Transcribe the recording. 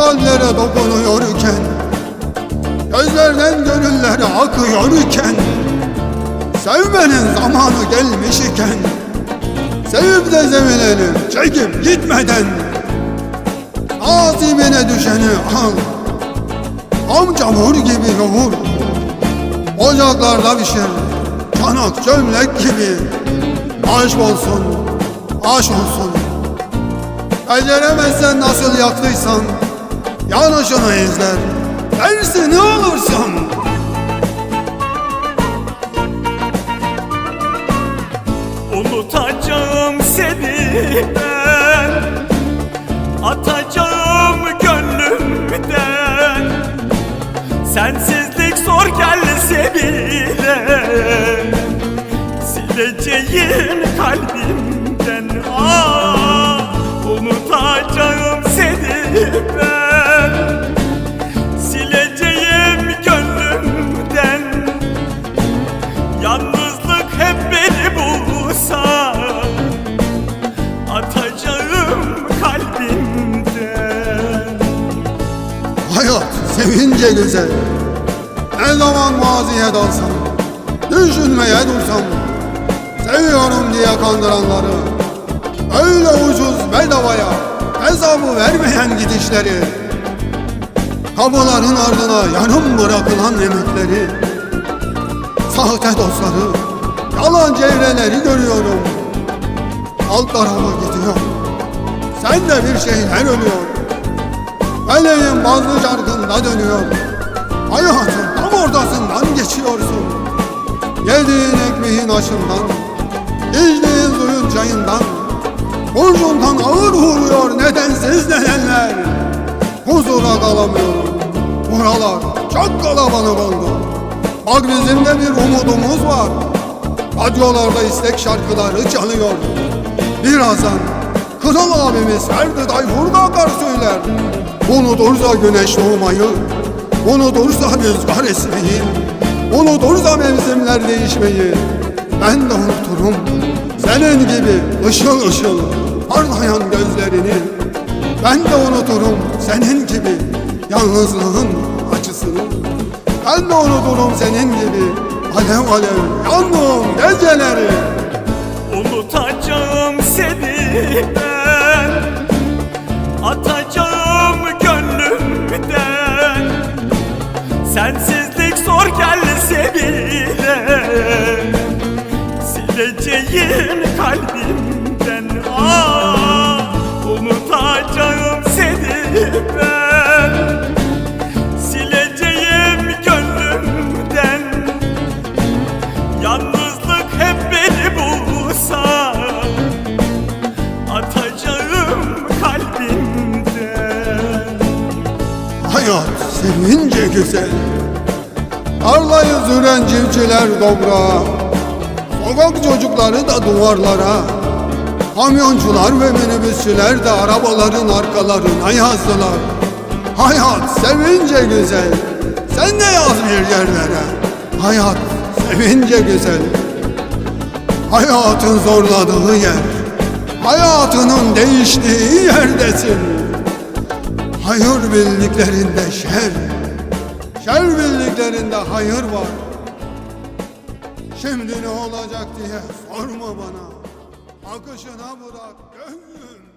kalplere dokunuyorken Gözlerden gönüllere akıyorken Sevmenin zamanı gelmiş iken Sevip de sevilelim çekip gitmeden Nasibine düşeni al. Amca vur gibi yoğur Ocaklarda pişir Çanak çömlek gibi. Aşk olsun Aşk olsun Beceremezsen nasıl yaktıysan Yanışını izler Dersi ne olursun? Unutacağım seni ben. Atacağım gönlümden. Sensizlik zor gelse bile Sileceğim kalbimden. Ah Unutacağım seni ben. Sileceğim gönlümden. Yalnızlık hep beni bulsa. Atacağım kalbimden. Hayat sevince güzel. Ne zaman maziye dalsam Düşünmeye dursam Seviyorum diye kandıranları Öyle ucuz bedavaya Hesabı vermeyen gidişleri Kapıların ardına yarım bırakılan emekleri Sahte dostları Yalan çevreleri görüyorum. Alt tarafa gidiyor. Sen de bir şeyler ölüyor. Meleğin bazı şarkında dönüyor. Hayatın tam ortasından geçiyorsun. Yediğin ekmeğin aşından İçtiğin suyun çayından Burcundan ağır vuruyor nedensiz nedenler. Huzura kalamıyorum. Buralar çok kalabalık oldu. Bak bizim de bir umudumuz var. Radyolarda istek şarkıları çalıyor. Birazdan Kral abimiz Ferdi Tayfur da akar söyler. Unutursa güneş doğmayı Unutursa rüzgar esmeyi Unutursa mevsimler değişmeyi. Ben de unuturum. Senin gibi ışıl ışıl Parlayan gözlerini Ben de unuturum senin gibi Yalnızlığın acısını. Ben de unuturum senin gibi Alev alev yandığım geceleri. Unutacağım seni ben Atacağım gönlümden. Sensizlik zor gelse bile Sileceğim kalbimden ben Sileceğim gönlümden. Yalnızlık hep beni bulsa Atacağım kalbimden. Hayat sevince güzel Tarlayı süren çiftçiler toprağa Sokak çocukları da duvarlara Kamyoncular ve minibüsçüler de arabaların arkalarına yazdılar. Hayat sevince güzel Sen de yaz bir yerlere. Hayat sevince güzel. Hayatın zorladığı yer Hayatının değiştiği yerdesin. Hayır bildiklerinde şer Şer bildiklerinde hayır var. Şimdi ne olacak diye sorma bana Akışına bırak gönlüm